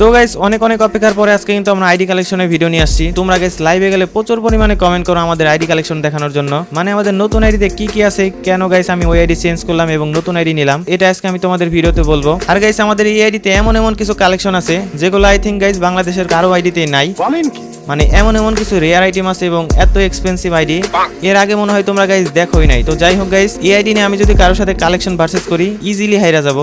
তো গাইস অনেক অনেক অপেক্ষার পরে আজকে কিন্তু আমরা আইডি কালেকশনের ভিডিও নিয়ে আসছি। তোমরা গাইস লাইভে গেলে প্রচুর পরিমাণে কমেন্ট করো আমাদের আইডি কালেকশন দেখানোর জন্য। মানে আমাদের নতুন আইডিতে কি কি আছে, কেন গাইস আমি ওই আইডি চেঞ্জ করলাম এবং নতুন আইডি নিলাম, এটা আজকে আমি তোমাদের ভিডিওতে বলব। আর গাইস আমাদের এই আইডিতে এমন এমন কিছু কালেকশন আছে, যেগুলো আই থিঙ্ক গাইস বাংলাদেশের কারও আইডিতে নাই। বলেন কি? মানে এমন এমন কিছু রেয়ার আইটেম আছে এবং এত এক্সপেন্সিভ আইডি এর আগে মনে হয় তোমরা গাইস দেখোই নাই। তো যাই হোক গাইস এই আইডি নিয়ে আমি যদি কারোর সাথে কালেকশন ভার্সেস করি ইজিলি হাইরা যাব।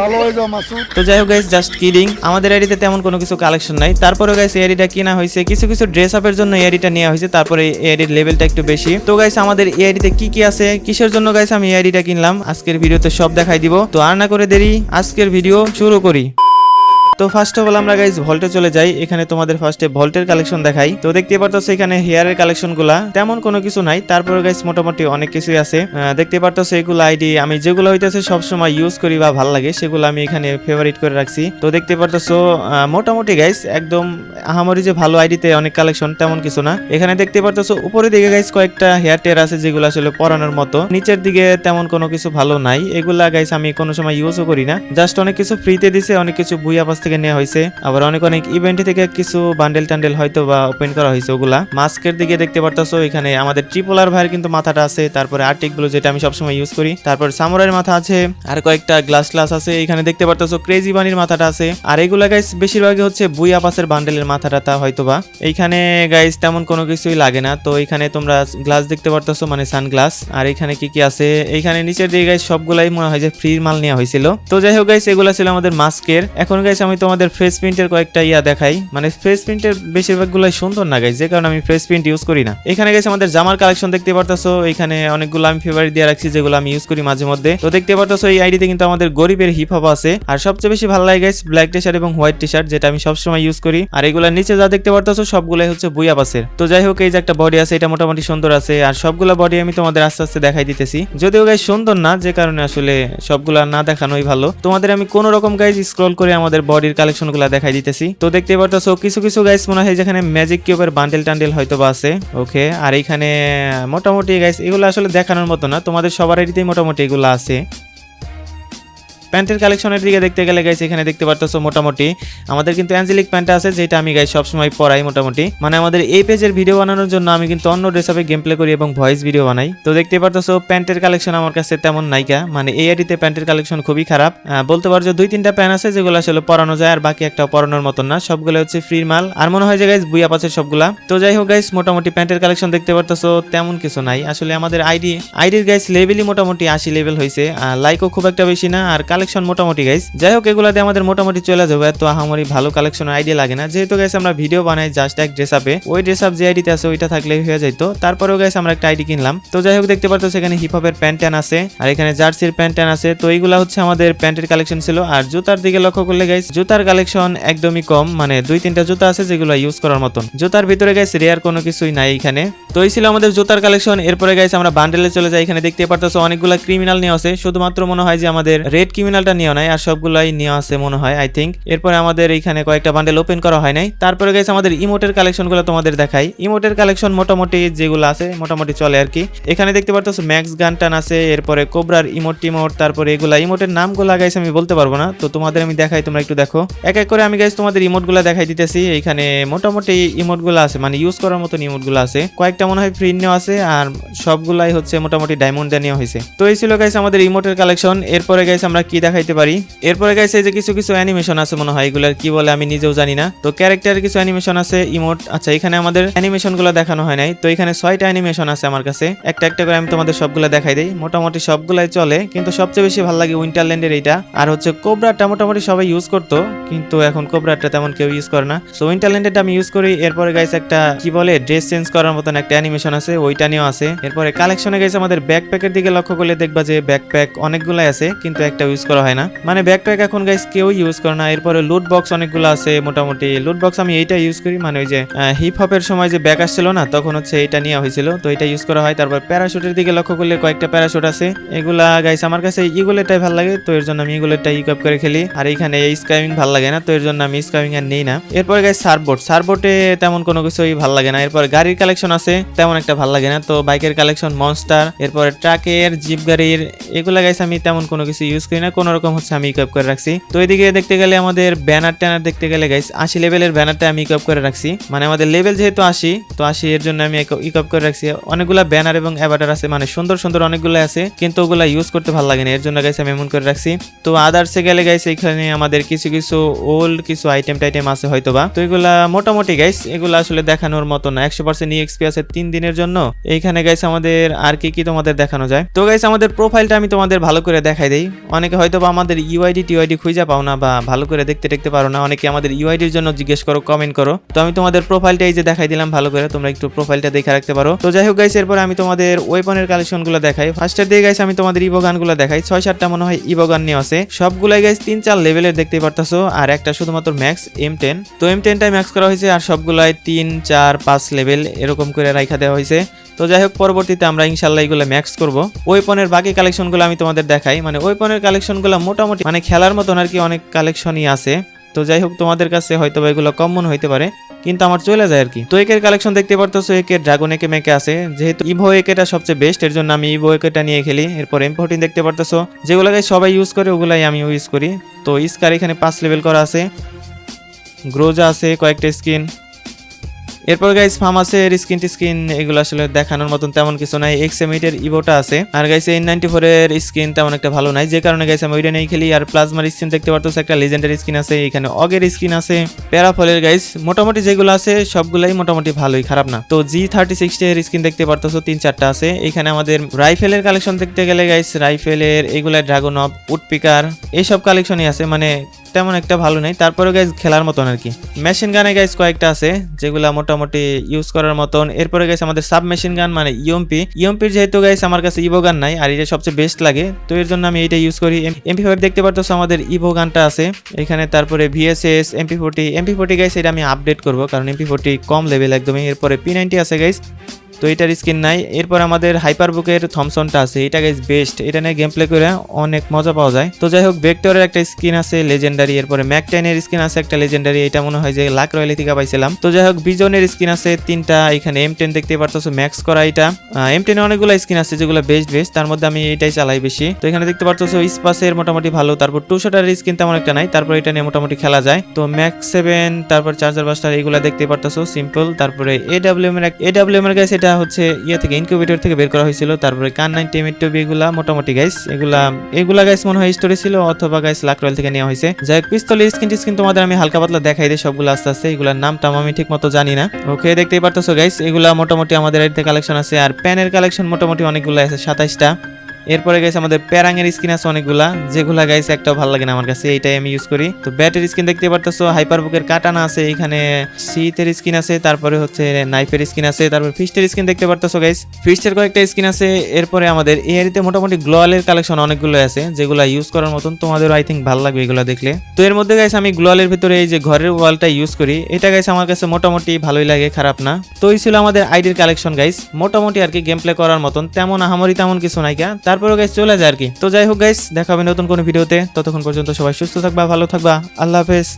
ভালো মাসুদ। তো যাই হোক গাইস জাস্ট কিডিং আমাদের আইডিতে তেমন কোনো কিছু কালেকশন নাই। তারপরে গাইস এই আইডিটা কিনা হয়েছে। কিছু কিছু ড্রেস আপের জন্য এই আইডিটা নেওয়া হয়েছে। তারপরে এই আইডির লেভেলটা একটু বেশি। তো গাইস আমাদের এই আইডিতে কি কি আছে? কিসের জন্য গাইস আমি এই আইডিটা কিনলাম? আজকের ভিডিওতে সব দেখাই দিব। তো আর না করে দেরি আজকের ভিডিও শুরু করি। তো ফার্স্ট অফ অল আমরা গাইজ ভল্টে চলে যাই। এখানে তোমাদের ফার্স্টে ভল্টের কালেকশন দেখাই। তো দেখতে পারতো এখানে হেয়ারের কালেকশনগুলা। তেমন কোনো কিছু নাই। তারপরে গাইজ মোটামুটি অনেক কিছুই আছে। দেখতে পারতো এগুলো আইডি আমি যেগুলো হইতেছে সবসময় ইউজ করি বা ভালো লাগে, সেগুলো আমি এখানে ফেভারিট করে রাখছি। তো দেখতে পারতো মোটামুটি গাইজ একদম আহামরি যে ভালো আইডিতে অনেক কালেকশন তেমন কিছু না। এখানে দেখতে পারতো উপরের দিকে গাইজ কয়েকটা হেয়ার টেয়ার আছে যেগুলো আসলে পরানোর মতো। নিচের দিকে তেমন কোনো কিছু ভালো নাই। এগুলা গাইজ আমি কোনো সময় ইউজও করি না। জাস্ট অনেক কিছু ফ্রিতে দিছে, অনেক কিছু বুই আপাস থেকে নেওয়া হয়েছে। আবার অনেক অনেক ইভেন্ট থেকে কিছু বান্ডেল টান্ডেল হয়তো বা ওপেন করা হয়েছে ওগুলা। মাস্কের দিকে দেখতে পারতাছো, এখানে আমাদের ট্রিপোলার ভাইয়ের কিন্তু মাথাটা আছে, তারপরে আর্টিকগুলো যেটা আমি সবসময় ইউজ করি, তারপর সামুরাইয়ের মাথা আছে, আর কয়েকটা গ্লাস গ্লাস আছে, এখানে দেখতে পারতাছো ক্রেজি বানির মাথাটা আছে। আর এগুলা গাইস বেশিরভাগই হচ্ছে বুই আপাসের বান্ডেলের মাথাটা তা হয়তো বা। এইখানে গাইস তেমন কোনো কিছুই লাগে না। তো এখানে তোমরা গ্লাস দেখতে পারতাছো মানে সানগ্লাস আর এখানে কি কি আছে? এইখানে নিচের দিকে গাইস সবগুলাই মনে হয় যে ফ্রি মাল নেওয়া হয়েছিল। তো যাই হোক গাইস এগুলা ছিল আমাদের মাস্কের এখন গাইস আমি তোমাদের ফেস প্রিন্টের কয়েকটা ইয়া দেখাই। মানে ফেস প্রিন্টের বেশিরভাগ গুলাই সুন্দর না গাইস যে কারণে আমি ফেস প্রিন্ট ইউজ করি না। এখানে গাইস আমাদের জামার কালেকশন দেখতে পারতাছো। এখানে অনেকগুলো আমি ফেভারিট দিয়ে রাখছি, যেগুলো আমি ইউজ করি মাঝে মধ্যে। তো দেখতে পারতাছো, এই আইডিতে কিন্তু আমাদের গরিবের হিপ হপ আছে। আর সবচেয়ে বেশি ভালো লাগে গাইস ব্ল্যাক টি শার্ট এবং হোয়াইট টি শার্ট যেটা আমি সবসময় ইউজ করি। আর এগুলোর নিচে যা দেখতে পারতাছো, সবগুলাই হচ্ছে বুইয়া পাসের তো যাই হোক, এই যে একটা বডি আছে, এটা মোটামুটি সুন্দর আছে। আর সবগুলা বডি আমি তোমাদের আস্তে আস্তে দেখাই দিতেছি। যদিও গাইস সুন্দর না, যে কারণে আসলে সবগুলা না দেখানোই ভালো। তোমাদের আমি কোন রকম গাইজ স্ক্রল করে আমাদের কালেকশনগুলা দেখাই দিতেছি। তো দেখতে পারতো কিছু কিছু গাইস মনে হয় যেখানে ম্যাজিক কিউবের বান্ডেল টান্ডেল হয়তো বা আছে। ওকে আর এখানে, মোটামুটি গাইস এগুলো আসলে দেখানোর মতো না। তোমাদের সবার আইডিতেই মোটামুটি এগুলো আছে। প্যান্টের কালেকশনের দিকে দেখতে গেলে গাইস এখানে দেখতে পারতেছো মোটামুটি। আমাদের কিন্তু অ্যাঞ্জেলিক প্যান্ট আছে, যেটা আমি গাইস সবসময় পরাই মোটামুটি। মানে আমাদের এই পেজের ভিডিও বানানোর জন্য আমি কিন্তু অন্য ড্রেসআপে গেম প্লে করি এবং ভয়েস ভিডিও বানাই। তো দেখতে পারতেছো, প্যান্টের কালেকশন আমার কাছে তেমন নাইকা। মানে এই আইডিতে প্যান্টের কালেকশন খুবই খারাপ। বলতে পারছ দুই তিনটা প্যান্ট আছে, যেগুলো আসলে পরানো যায় আর বাকি একটা পরানোর মতন না। সবগুলো হচ্ছে ফ্রি মাল। আর মনে হয় যে গাইস বুইয়া পাচ্ছে সবগুলা। তো যাই হোক গাইস মোটামুটি প্যান্টের কালেকশন দেখতে পারতেছো, তেমন কিছু নাই। আসলে আমাদের আইডি, আইডির গাইস লেভেলই মোটামুটি আশি লেভেল হয়েছে লাইকও খুব একটা বেশি না। আর কালেকশন মোটামুটি গাইস যাই হোক এগুলাতে আমাদের মোটামুটি চলে যাবে। এত আহামরি ভালো কালেকশন আইডিয়া লাগে না। যেহেতু গাইস আমরা ভিডিও বানাই জাস্ট এক ড্রেস আপে ওই ড্রেস আপ যে আইডিতে আছে, ওইটা থাকলে হয়ে যাইতো। তারপরেও গাইস আমরা একটা আইডি কিনলাম। তো যাই হোক দেখতে পারতো সেখানে হিপ হপের প্যান্ট ট্যান আছে, আর এখানে জার্সির প্যান্ট ট্যান আছে। তো এইগুলা হচ্ছে আমাদের প্যান্টের কালেকশন ছিল। আর জুতার দিকে লক্ষ্য করলে গাইস জুতার কালেকশন একদমই কম। মানে দুই, তিনটা জুতা আছে যেগুলো ইউজ করার মতন। জুতার ভিতরে গাইস রেয়ার কোনো কিছুই নাই এখানে। তো এই ছিল আমাদের জুতার কালেকশন এরপরে গাইস আমরা বান্ডেলে চলে যাই। এখানে দেখতে পারতেছো, অনেকগুলা ক্রিমিনাল নিয়ে আছে। শুধুমাত্র মনে হয় যে আমাদের রেড ক্রিমিনালটা নিয়ে নাই, আর সবগুলাই নিয়ে আছে মনে হয় আই থিঙ্ক এরপরে আমাদের এখানে কয়েকটা বান্ডেল ওপেন করা হয় নাই। তারপরে গাইস আমাদের ইমোটের কালেকশনগুলো তোমাদের দেখাই। ইমোটের কালেকশন মোটামুটি যেগুলো আছে, মোটামুটি চলে আর কি। এখানে দেখতে পারতেছো ম্যাক্স গান টান আছে, এরপরে কোবরার ইমোট টিমোট, তারপরে এগুলা ইমোটের নামগুলো গাইস আমি বলতে পারব না। তো তোমাদের আমি দেখাই, তোমরা একটু দেখো। এক এক করে আমি গাইস তোমাদের ইমোটগুলো দেখাই দিতেছি। এখানে মোটামুটি ইমোটগুলো আছে মানে ইউজ করার মতন ইমোটগুলো আছে। কয়েকটা মনে হয় ফ্রি নেওয়া আছে, আর সবগুলাই হচ্ছে মোটামুটি ডায়মন্ড নেওয়া হয়েছে। তো এই ছিল গাইস আমাদের ইমোটের কালেকশন এরপরে গাইস আমরা কি দেখাইতে পারি? এরপরে গাইস এই যে কিছু কিছু অ্যানিমেশন আছে মনে হয়, এগুলার কি বলে আমি নিজেও জানি না। তো ক্যারেক্টারের কিছু অ্যানিমেশন আছে ইমোট আচ্ছা এখানে আমাদের অ্যানিমেশনগুলো দেখানো হয় নাই। তো এখানে ছয়টা অ্যানিমেশন আছে আমার কাছে। একটা একটা করে আমি তোমাদের সবগুলো দেখাই দিই। মোটামুটি সবগুলাই চলে, কিন্তু সবচেয়ে বেশি ভালো লাগে উইন্টারল্যান্ডের এইটা। আর হচ্ছে কোবরাটা মোটামুটি সবাই ইউজ করতো, কিন্তু এখন কোবরাটা তেমন কেউ ইউজ করে না। সো উইন্টারল্যান্ডেরটা আমি ইউজ করি, এরপরে গাইস একটা, কি বলে ড্রেস চেঞ্জ করার মতন একটা অ্যানিমেশন আছে, ওইটা নিয়েও আছে। এরপরে কালেকশনে গেছে আমাদের ব্যাকপ্যাকের দিকে লক্ষ্য করলে দেখবা যে ব্যাকপ্যাক অনেকগুলাই আছে, কিন্তু একটা ইউজ করা হয় না। মানে ব্যাকপ্যাক এখন গাইস কেউ ইউজ করে না। এরপরে লুট বক্স অনেকগুলো আছে মোটামুটি। লুট বক্স আমি এইটা ইউজ করি মানে ওই যে হিপ হপের সময় যে ব্যাক আসছিল না, তখন হচ্ছে এটা নেওয়া হয়েছিল। তো এটা ইউজ করা হয়। তারপর প্যারাশুটের দিকে লক্ষ্য করলে কয়েকটা প্যারাশুট আছে। এগুলা গাইস আমার কাছে ইগুলেটাই ভালো লাগে, তো এর জন্য আমি ইগুলেটটা ইকুইপ করে খেলি। আর এখানে এই স্কাইমিং ভালো লাগে না, তো এর জন্য আমি স্কাইমিং আর নেই না। এরপরে গাইস সার্বোর্ড সার্বোর্ডে তেমন কোনো কিছুই ভালো লাগে না। এরপর গাড়ির কালেকশন আছে, তেমন একটা ভালো লাগে না। তো বাইকের কালেকশন মনস্টার এরপরে ট্রাকের জিপ গাড়ির, এগুলা গাইস আমি তেমন কোনো কিছু ইউজ করি না। কোনো রকম হচ্ছে আমি ইকুইপ করে রাখছি। তো এদিকে দেখতে গেলে আমাদের ব্যানার ট্যানার দেখতে গেলে গাইস আশি লেভেলের ব্যানারটা আমি ইকুইপ করে রাখছি। মানে আমাদের লেভেল যেহেতু আশি, তো আশি এর জন্য আমি ইকুইপ করে রাখছি। অনেকগুলা ব্যানার এবং অ্যাভাটার আছে মানে সুন্দর সুন্দর অনেকগুলো আছে, কিন্তু ওগুলা ইউজ করতে ভালো লাগে না। এর জন্য গাইস আমি এমন করে রাখছি। তো আদার্সে গেলে গাইস এখানে আমাদের কিছু কিছু ওল্ড কিছু আইটেম টাইটেম আছে হয়তোবা। তো এগুলা মোটামুটি গাইস এগুলা আসলে দেখানোর মতো না। একশো পার্সেন্ট এক্সপি আছে তিন দিনের জন্য। এইখানে গাইস আমাদের আর কি কি তোমাদের দেখানো যায়? তো গাইস আমাদের প্রোফাইলটা আমি তোমাদের ভালো করে দেখাই দেই। অনেকে হয়তো বা আমাদের ইউআইডি টিউআইডি খুঁজে পাও না বা ভালো করে দেখতে দেখতে পারো না, অনেকে আমাদের ইউআইডির জন্য জিজ্ঞেস করো কমেন্ট করো। তো আমি তোমাদের প্রোফাইলটা এই যে দেখাই দিলাম, ভালো করে তোমরা একটু প্রোফাইলটা দেখে রাখতে পারো। তো যাই হোক গাইস এরপরে আমি তোমাদের ওয়েপনের কালেকশনগুলো দেখাই ফার্স্টের দিয়ে গাইস আমি তোমাদের ইভো গানগুলো দেখাই। ছয়, সাতটা মনে হয় ইভো গান নিয়ে আছে। সবগুলাই গাইস তিন, চার লেভেলের দেখতে পারতাছো। আর একটা শুধুমাত্র ম্যাক্স এম টেন তো এম টেনটাই ম্যাক্স করা হয়েছে আর সবগুলাই তিন, চার, পাঁচ লেভেল এরকম করে রাখা দেওয়া হয়েছে। তো যাই হোক, পরবর্তীতে আমরা ইনশাল্লাহ এগুলো ম্যাক্স করব। ওয়েপনের বাকি কালেকশনগুলো আমি তোমাদের দেখাই। মানে ওয়েপনের কালেকশনগুলো মোটামুটি মানে খেলার মতন আর কি অনেক কালেকশনই আছে। তো যাই হোক, তোমাদের কাছে হয়তো বা এগুলো কমন হইতে পারে, কিন্তু আমার চলে যায় আর কি। তো একের কালেকশন দেখতে পারতেছো, একে ড্রাগন একে মেকে আছে। যেহেতু ইভো একেটা সবচেয়ে বেস্ট এর জন্য আমি ইভো একেটা নিয়ে খেলি। এরপর এম ফোরটিন দেখতে পারতেছো, যেগুলোকে সবাই ইউজ করে, ওগুলাই আমি ইউজ করি। তো স্কার এখানে পাঁচ লেভেল করা আছে। গ্রোজা আছে কয়েকটা স্কিন এরপর গাইস ফার্ম আছে এর স্কিন টিস্কিন এগুলো আসলে দেখানোর মতন তেমন কিছু নাই। এক্স এম এর ইভোটা আছে। আর গাইস এন নাইনটি ফোর এর স্কিন তেমন একটা ভালো নাই। যে কারণে গাইস আমি ওইটা নিয়ে খেলি। আর প্লাজমার স্ক্রিন দেখতে পারতো একটা লেজেন্ডারি স্ক্রিন আছে। এখানে অগের স্ক্রিন আছে। প্যারাফলের গাইস মোটামুটি যেগুলো আছে, সবগুলাই মোটামুটি ভালোই, খারাপ না। তো জি থার্টি সিক্সটি এর স্কিন দেখতে পারতো তিন চারটা আছে। এখানে আমাদের রাইফেলের কালেকশন দেখতে গেলে গাইস রাইফেলের এগুলা ড্রাগন অফ উডপিকার এইসব কালেকশনই আছে। মানে তেমন একটা ভালো নেই। তারপরে গাইজ খেলার মতন আর কি। মেশিন গানে গাইজ কয়েকটা আছে, যেগুলা মোটামুটি ইউজ করার মতন। এরপরে গাইছে আমাদের সাব মেশিন গান মানে E ইউএমপি ইউএমপির যেহেতু গাইছে আমার কাছে ইভো গান নাই, আর এটা সবচেয়ে বেস্ট লাগে, তো এর জন্য আমি এটা ইউজ করি। এমপি ফাইভ দেখতে পারতো আমাদের ইভো গানটা আছে। এখানে তারপরে VSS MP forty MP forty guys এটা আমি আপডেট করব, কারণ এমপি ফোর্টি কম লেভেল একদমই। এরপরে পি নাইনটি আছে গাইস তো এটার স্কিন নাই। এরপর আমাদের হাইপার বুকের থমসনটা আছে। এটা গাইজ বেস্ট এটা নিয়ে গেম প্লে করে অনেক মজা পাওয়া যায়। তো যাই হোক ভেক্টরের একটা স্কিন আছে লেজেন্ডারি এরপরে ম্যাকটাইনের স্কিন আছে একটা লেজেন্ডারি এটা মনে হয় যে লাক রয়্যালি থেকে পাইছিলাম। তো যাই হোক বিজনের স্কিন আছে তিনটা। এখানে এম টেন দেখতে পারতেছো ম্যাক্স করা এটা। এম টেনে অনেকগুলো স্কিন আছে যেগুলো বেস্ট বেস্ট তার মধ্যে আমি এটাই চালাই বেশি। তো এখানে দেখতে পারতেছো স্পাসের মোটামুটি ভালো। তারপর টু শটারের স্কিন তেমন একটা নাই। তারপর এটা নিয়ে মোটামুটি খেলা যায়। তো ম্যাক্স সেভেন তারপর চার্জার বাস্টার এগুলো দেখতে পারতেছো সিম্পল তারপরে এডাব্লিউএম এর এডাব্লিউএম এর গাইস হচ্ছে ইয়ে থেকে ইনকিউবেটর থেকে বের করা হয়েছিল। তারপরে কান নাইন টেমিট টবি এগুলা মোটামুটি গাইস এগুলা এগুলা গাইস মনে হয় স্টোরে ছিল অথবা গাইস লাক রয়েল থেকে নেওয়া হয়েছে। যাই হোক পিস্তলের স্কিন টিস্কিন তোমাদের আমি হালকা পাতলা দেখাই দিই সবগুলো আস্তে আস্তে। এগুলার নাম টাম আমি ঠিক মতো জানি না। ওকে দেখতেই পারতেছো গাইস এগুলা মোটামুটি আমাদের এতে কালেকশন আছে। আর প্যানের কালেকশন মোটামুটি অনেকগুলো আছে, সাতাইশটা। এরপরে গাইস আমাদের প্যারাঙের স্কিন আছে অনেকগুলা, যেগুলা গাইস একটাও ভালো লাগে না আমার কাছে, এইটাই আমি ইউজ করি। তো ব্যাটের স্কিন দেখতে পারতেছো হাইপার বুকের কাটানা আছে এখানে, শীতের স্কিন আছে, তারপরে হচ্ছে নাইফের স্কিন আছে, তারপরে ফিস্টের স্কিন দেখতে পারতেছো গাইস ফিস্টের কয়েকটা স্কিন আছে, এরপরে আমাদের এআরিতে মোটামুটি গ্লোয়ালের কালেকশন অনেকগুলো আছে, যেগুলা ইউজ করার মতন তোমাদের আই থিঙ্ক ভালো লাগবে এগুলো দেখলে। তো এর মধ্যে গাইস আমি গ্লোয়ালের ভিতরে এই যে ঘরের ওয়ালটা ইউজ করি, এটা গাইস আমার কাছে মোটামুটি ভালোই লাগে, খারাপ না। তো এই ছিল আমাদের আইডির কালেকশন গাইস মোটামুটি আর কি গেম প্লে করার মতন, তেমন আহামরি তেমন কিছু নাই কা তারপরে গাইস চলে যায় আর কি। তো যাই হোক গাইস দেখা হবে নতুন কোনো ভিডিওতে ততক্ষণ পর্যন্ত সবাই সুস্থ থাকবা, ভালো থাকবা। আল্লাহ হাফেজ।